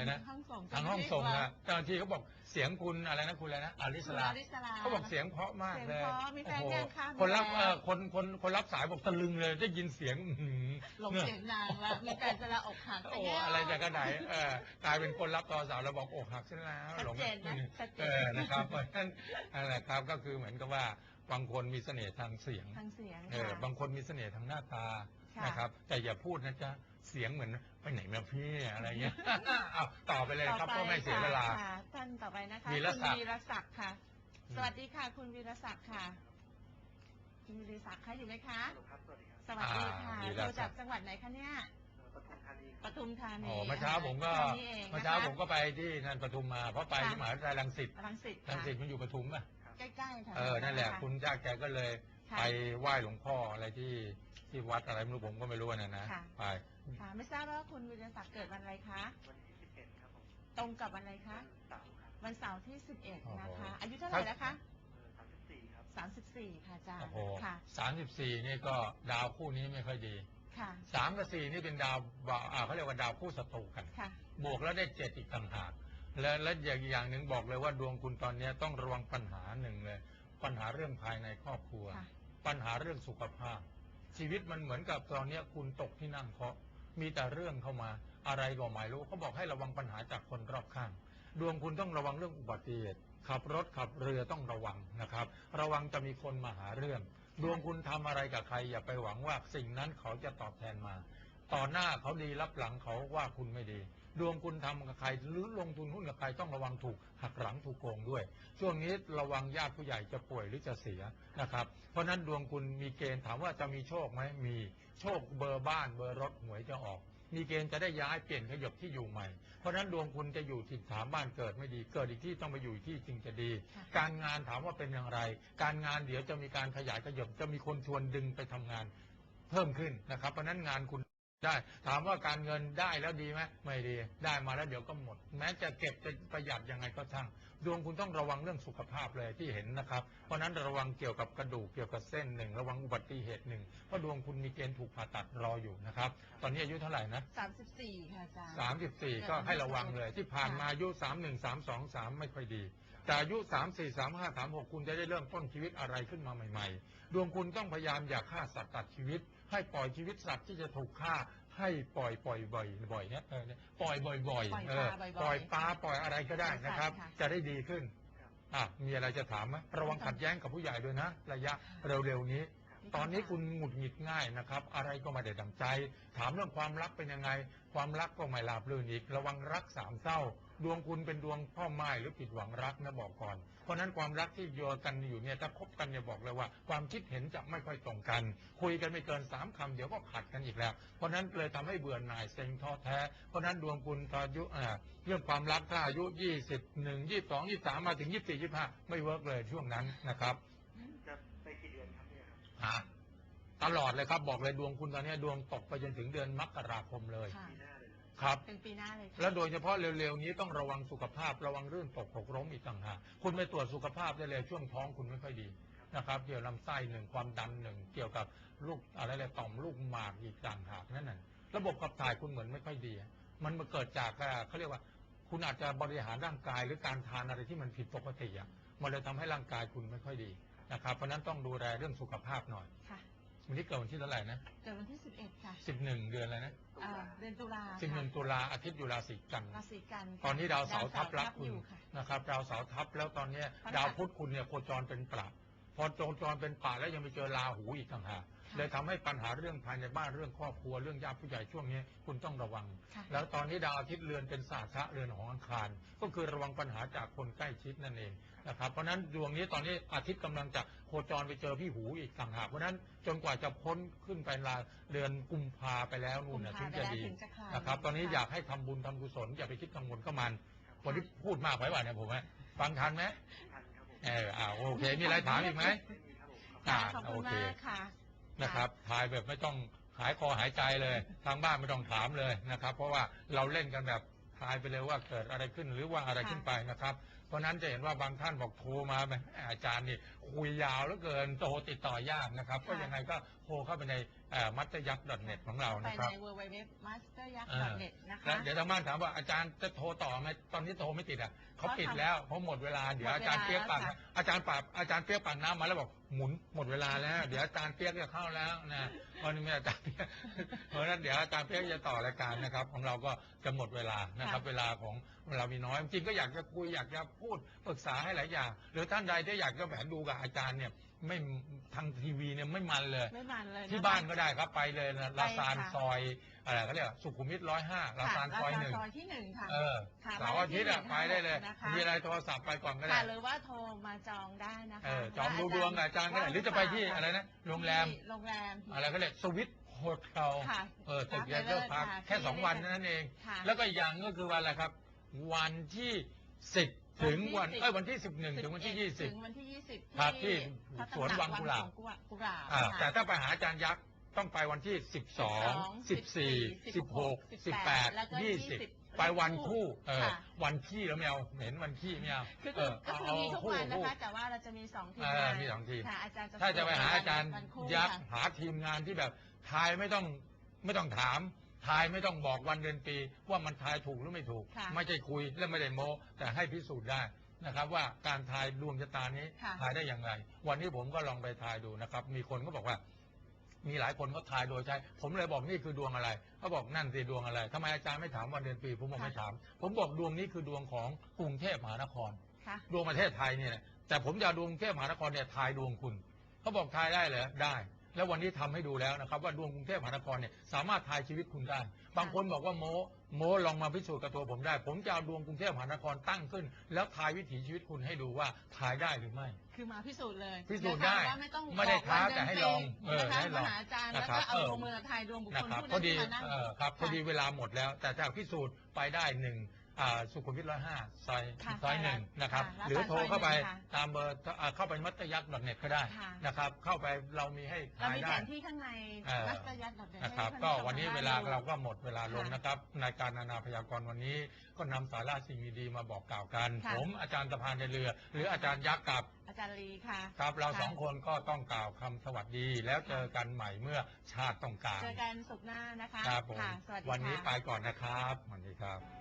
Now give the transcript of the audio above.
อะไรนะห้องส่งทางห้องส่งนะเจ้าหน้าที่เขาบอกเสียงคุณอะไรนะคุณอะไรนะอาริสคุณลาอาริสลาเขาบอกเสียงเพราะมากเลยเสียงเพราะมีแฟนโอ้โหยังคะคนรับมีเอแฟนอคนคนคนรับสายบอกตะลึงเลยได้ยินเสียงอื้อหือหลงเสียงนางละมีแฟนจะละอกหักโอ้อะไรจะกระไหนเออกลายเป็นคนรับโทรศัพท์แล้วบอกอกหักซะแล้วชัดหลงเจนนะชัดเจเอนอนะครับเพราะฉะนั้นนั่นแหละครับก็คือเหมือนกับว่าบางคนมีเสน่ห์ทางเสียงทางเสียงเออค่ะบางคนมีเสน่ห์ทางหน้าตาค่ะนะครับแต่อย่าพูดนะจ๊ะ เสียงเหมือนไปไหนมาพี่อะไรเงี้ย เอาต่อไปเลยครับต่อปก็ไม่เสียเวลา ค่ะท่านต่อไปนะคะวีรคุณศักดิ์วีรศักดิ์ค่ะอืมสวัสดีค่ะ คุณวีรศักดิ์ค่ะ คุณวีรศักดิ์คะอยู่ไหมคะฮัลโหลครับสวัสดีครับสวัสดีค่ะอ่าวีรโทศัรกดิ์จากจังหวัดไหนคะเนี่ยเอ่อปทุมธานีคปรับทุมธานีอ๋อเมื่อเช้าผมก็แค่นี้เองนะคะ เมื่อเช้าผมก็ไปที่นั่นปทุมมาเพราะไปที่มหาวิทยาลัยรังสิตรังสิตรัค่ะงสิตมันอยู่ปทุมป่ะใกล้ๆค่ะ เออนั่นแหละ คุณจ้าแกก็เลยค่ะ ไปไหว้หลวงพ่ออะไรที่ ที่วัดอะไรไม่รู้ผมก็ไม่รู้นะนะค่ะ ไปค่ะไม่ทราบว่าคุณวีรศักดิ์เกิดวันอะไรคะ วันที่11ครับผมตรงกับวันอะไรคะวันเสาร์ครับวันเสาร์ที่ 11โอ้โหนะคะ อายุเท่าไหร่แล้วคะ เอ่อ34ครับ 34 ค่ะอาจารโอ้ย์โหค่ะ สามสิบสี่นี่ก็ดาวคู่นี้ไม่ค่อยดีค่ะ สามกับสี่นี่เป็นดาวบ่าวอ่าเขาเรียกว่าดาวคู่ศัตรูกัน ค่ะ บวกแล้วได้เจ็ดอีกต่างหากและและอย่างอย่างหนึ่งบอกเลยว่าดวงคุณตอนเนี้ยต้องระวังปัญหาหนึ่งเลย ปัญหาเรื่องภายในครอบครัว ค่ะ ปัญหาเรื่องสุขภาพ ชีวิตมันเหมือนกับตอนเนี้ยคุณตกที่นั่งเคาะมีแต่เรื่องเข้ามาอะไรก็ไม่รู้เขาบอกให้ระวังปัญหาจากคนรอบข้าง ดวงคุณต้องระวังเรื่องอุบัติเหตุขับรถขับเรือต้องระวังนะครับ ระวังจะมีคนมาหาเรื่อง ดวงคุณทำอะไรกับใคร อย่าไปหวังว่าสิ่งนั้นเขาจะตอบแทนมา ต่อหน้าเขาดีรับหลังเขาว่าคุณไม่ดี ดวงคุณทำกับใครหรือลงทุนหุ้นกับใครต้องระวังถูกหักหลังถูกโกงด้วย ช่วงนี้ระวังญาติผู้ใหญ่จะป่วยหรือจะเสียนะครับ เพราะฉะนั้นดวงคุณมีเกณฑ์ถามว่าจะมีโชคไหมมีโชคเบอร์บ้านเบอร์รถหวยจะออก มีเกณฑ์จะได้ย้ายเปลี่ยนขยบที่อยู่ใหม่ เพราะฉะนั้นดวงคุณจะอยู่ถิ่นฐานบ้านเกิดไม่ดี เกิดอีกที่ต้องไปอยู่อีกที่จึงจะดีค่ะการงานถามว่าเป็นอย่างไร การงานเดี๋ยวจะมีการขยายขยบจะมีคนชวนดึงไปทำงานเพิ่มขึ้นนะครับ เพราะฉะนั้นงานคุณ ได้ถามว่าการเงินได้แล้วดีไหมไม่ดี ได้มาแล้วเดี๋ยวก็หมด แม้จะเก็บจะประหยัดยังไงก็ช่างดวงคุณต้องระวังเรื่องสุขภาพเลยที่เห็นนะครับ เพราะฉะนั้นระวังเกี่ยวกับกระดูกเกี่ยวกับเส้นหนึ่งระวังอุบัติเหตุหนึ่งเพราะดวงคุณมีเกณฑ์ถูกผ่าตัดรออยู่นะครับ ตอนนี้อายุเท่าไหร่นะ34 ค่ะอาจารย์สามสิบสี่ก็ให้ระวังเลย ที่ผ่านมาอายุสามหนึ่งสามสองสามไม่ค่อยดี แต่อายุสามสี่สามห้าสามหกคุณจะได้เริ่มต้นชีวิตอะไรขึ้นมาใหม่ ๆ ดวงคุณต้องพยายามอย่าฆ่าสัตว์ตัดชีวิต ให้ปล่อยชีวิตสัตว์ที่จะถูกฆ่าให้ปล่อยปล่อยบ่อยบ่อยเนี่ยเออเนี่ยปล่อยบ่อยบ่อยปล่อยเอปลาอบ่อยๆปล่อยปลาปล่อยอะไรก็ได้นะครับปล่อยสัตว์ค่ะจะได้ดีขึ้นอะมีอะไรจะถามไหมระวังขัดแย้งกับผู้ใหญ่ด้วยนะ ระยะเร็วๆนี้ตอนนี้คุณหงุดหงิดง่ายนะครับ อะไรก็ไม่ได้ดังใจ ถามเรื่องความรักเป็นยังไง ความรักก็ไม่ราบรื่นอีก ระวังรักสามเศร้า ดวงคุณเป็นดวงพ่อไม้หรือผิดหวังรักนะบอกก่อน เพราะฉะนั้นความรักที่โยกันอยู่เนี่ยถ้าคบกันเนี่ยบอกเลยว่า ความคิดเห็นจะไม่ค่อยตรงกัน คุยกันไม่เกินสามคำเดี๋ยวก็ขัดกันอีกแล้ว เพราะฉะนั้นเลยทำให้เบื่อหน่ายเซ็งท้อแท้ เพราะฉะนั้นดวงคุณตอนอายุอ่าเรื่องความรักถ้าอายุยี่สิบหนึ่งยี่สองยี่สามมาถึงยี่สี่ยี่ห้าไม่เวิร์กเลยช่วงนั้นนะครับจะไปกี่เดือนครับเนี่ยครับฮะตลอดเลยครับบอกเลยดวงคุณตอนนี้ดวงตกไปจนถึงเดือนมกราคมเลย ค่ะปีหน้าเลยเหรอครับเป็นปีหน้าเลยค่ะแล้วโดยเฉพาะเร็วๆนี้ต้องระวังสุขภาพระวังเรื่องตกหกล้มอีกต่างหากคุณไปตรวจสุขภาพได้เลยช่วงท้องคุณไม่ค่อยดีนะครับเกี่ยวกับลำไส้หนึ่งความดันหนึ่งเกี่ยวกับลูกอะไรอะไรต่อมลูกหมากอีกต่างหากนั่นน่ะระบบขับถ่ายคุณเหมือนไม่ค่อยดีอะมันมาเกิดจากอ่าเขาเรียกว่า คุณอาจจะบริหารร่างกายหรือการทานอะไรที่มันผิดปกติอะมันเลยทำให้ร่างกายคุณไม่ค่อยดีนะครับเพราะฉะนั้นต้องดูแลเรื่องสุขภาพหน่อย ค่ะ วันนี้เกิดวันที่เท่าไหร่นะเกิดวันที่ 11 ค่ะสิบหนึ่งเดือนอะไรนะเอ่อเดือนตุลาสิบหนึ่งค่ะตุลาอาทิตย์อยู่ราศีกัน ราศีกันค่ะตอนนี้ดาวเสาร์ทับรักคุณอยู่ค่ะ นะครับ ดาวเสาร์ทับแล้วตอนเนี้ยพระรหัสดาวพุธคุณเนี่ยโคจรเป็นปรา บพอโคจรเป็นป่าแล้วยังไปเจอราหูอีกต่างหากค่ะเลยทำให้ปัญหาเรื่องภายในบ้านเรื่องครอบครัวเรื่องญาติผู้ใหญ่ช่วงนี้คุณต้องระวังค่ะแล้วตอนนี้ดาวอาทิตย์เรือนเป็นศาสตร์เรือนของอังคาร ก็คือระวังปัญหาจากคนใกล้ชิดนั่นเองนะครับเพราะฉะนั้นดวงนี้ตอนนี้อาทิตย์กำลังจะโคจรไปเจอพี่หูอีกต่างหากเพราะฉะนั้นจนกว่าจะพ้นขึ้นไปลาเดือนกุมภาไปแล้วนู่นนะกุถึมงภาจะไปแล้วดีถึงจะคลายนะครับ ตอนนี้ค่ะอยากให้ทำบุญทำกุศลอย่าไปคิดกังวลก็มันวันนี้พูดมากไปว่าเนี่ยผมว่าฟังทันไหมทันครับผม เอออ่าโอเคมีอะไรถามอีกไหมไม่มีครับผมอ่าขอบคุณโอเค มากค่ะ นะครับทายแบบไม่ต้องหายคอหายใจเลย ทางบ้านไม่ต้องถามเลยนะครับ เพราะว่าเราเล่นกันแบบทายไปเลยว่าเกิดอะไรขึ้นหรือว่าอะไรขึ้นไปนะครับ เพราะฉะนั้นจะเห็นว่าบางท่านบอกโทรมาแบบอาจารย์นี่คุยยาวเหลือเกินโทรติดต่อยากนะครับ ก็ยังไงก็โทรเข้าไปใน มัตตยักษ์ .net ของเราไปนะครับใน www master yak อ่า net นะคะ แล้วเดี๋ยวทางบ้านถามว่าอาจารย์จะโทรต่อไหมตอนนี้โทรไม่ติดอะเขาเขาปิดทำแล้วเพราะหมดเวลา เดี๋ยวหมดอาจารย์เวลาเปียกปั่นแล้วค่ะอาจารย์ปราบอาจารย์เปียกปั่นน้ำมาแล้วบอกหมุนหมดเวลาแล้ว เดี๋ยวอาจารย์เปียกจะเข้าแล้วนะเพราะนี่ไม่อาจารย์เปียกเพราะฉะนั้นเดี๋ยวอาจารย์เปียกจะต่อรายการนะครับ ของเราก็จะหมดเวลานะครับ เวลาของเรามีน้อยจริงๆก็อยากจะคุยอยากจะพูดปรึกษาให้หลายอย่าง หรือท่านใดที่อยากจะแหมดูกับอาจารย์เนี่ย ไม่ทางทีวีเนี่ยไม่มันเลย ไม่มันเลยะคะที่บ้านก็ได้ครับไปเลยนะลาซานค่ะ ซอยอะไรเขาเรียกสุขุมวิทร้อยห้าลาซานค่ะซอยหนึ่งซอยที่หนึ่งค่ะ เออค่ะเสาร์อาทิตย์อะบ้านไปเลขที่ได้เลย นะคะ มีอะไรโทรศัพท์ไปก่อนก็ได้ค่ะหรือว่าโทรมาจองได้นะคะเออจองดูดวงกับอาจารย์ก็ได้หรือจะไปที่อะไรนะโรงแรม ที่โรงแรม อะไรเขาเรียกสวิตโฮเทลค่ะเออตึกพัเยกเกอร์ไปพาร์คค่ะ แค่สองที่วันนั่นเอง ค่ะแล้วก็อีกอย่างก็คือวันอะไรครับ วันที่สิบ ถึงวันเอ้ยวันที่สิบหนึ่งถึงวันที่ยี่สิบถึงวันที่ยี่สิบครับที่พระตำหสวนวังกุหลาบวังกุหลาบอ่าค่ะแต่ถ้าไปหาอาจารย์ยักษ์ต้องไปวันที่สิบสองสิบสี่สิบหกสิบแปดแล้วก็ยี่สิบ20 ไปวันคู่เออค่ะ วันขี้แล้วไม่เอาเห็นวันขี้ไม่เอาคือเออก็คือเอามีทุกวันนะคู่คะ แต่ว่าเราจะมีสองทีมเอองานมีสองทีม ค่ะอาจารย์ถ้าจะไปหาอาจารย์วันคู่ยักษ์ค่ะ หาทีมงานที่แบบทายไม่ต้องไม่ต้องถาม ทายไม่ต้องบอกวันเดือนปี ว่ามันทายถูกหรือไม่ถูก ค่ะไม่ใช่คุยและไม่ได้โม้แต่ให้พิสูจน์ได้นะครับ ว่าการทายดวงชะตานี้ค่ะ ทายได้อย่างไรวันนี้ผมก็ลองไปทายดูนะครับ มีคนก็บอกว่า มีหลายคนก็ทายโดยใช้ ผมเลยบอกนี่คือดวงอะไรเขาบอกนั่นสิดวงอะไรทำไมอาจารย์ไม่ถามวันเดือนปี ผมบอกไม่ถาม ผมบอกดวงนี้คือดวงของกรุงเทพมหานคร ค่ะ ดวงประเทศไทยเนี่ยแหละแต่ผมจะเอาดวงกรุงเทพมหานครเนี่ยทายดวงคุณเขาบอกทายได้เหรอได้ แล้ววันนี้ทำให้ดูแล้วนะครับ ว่าดวงกรุงเทพมหานครเนี่ยสามารถทายชีวิตคุณได้ บางคนบอกว่าโมโมลองมาพิสูจน์กับตัวผมได้ ผมจะเอาดวงกรุงเทพมหานครตั้งขึ้น แล้วทายวิถีชีวิตคุณให้ดูว่าทายได้หรือไม่ คือมาพิสูจน์เลยพิสูจน์ได้นะคะว่าไม่ต้องไม่ได้บอกท้าวันแต่ให้ลองเออนะคะให้ลองมาหาอาจารย์นะแล้วครัก็บเอาเออดวงมือทายดวงบุคนะคลครับผู้พอนั้นดีที่มานั่งเออครับพอดีเวลาหมดแล้ว แต่จากพิสูจน์ไปได้หนึ่ง อ่าสุขุมวิทร้อยห้าซอยค่ะซอยหนึ่งนะครับ ค่ะหรือโทรเข้าไปซอยหนึ่งค่ะตามเบอร์อ่าเข้าไปมัตยักษ์ .net ก็ได้ค่ะ นะครับ เข้าไปเรามีให้เราทายมีแผได้ นที่ข้างในเออมัสยัดดอทเด็นะครับก็วันนี้เวลาเราก็หมดเวลาลงนะครับในการนานาพยากรณ์วันนี้ก็นำสาระสิ่งดีๆมาบอกกล่าวกัน ค่ะ ผมอาจารย์ตะพานในเรือ หรืออาจารย์ยักษ์กับ อาจารย์ลีค่ะ ครับเราค่ะ สองคนก็ต้องกล่าวคำสวัสดี แล้วเจอกันใหม่เมื่อชาติต้องการเจอกันสุขหน้านะคะครับผมค่ะสวัสดีค่ะวันนี้ไปก่อนนะครับสวัสดีครับ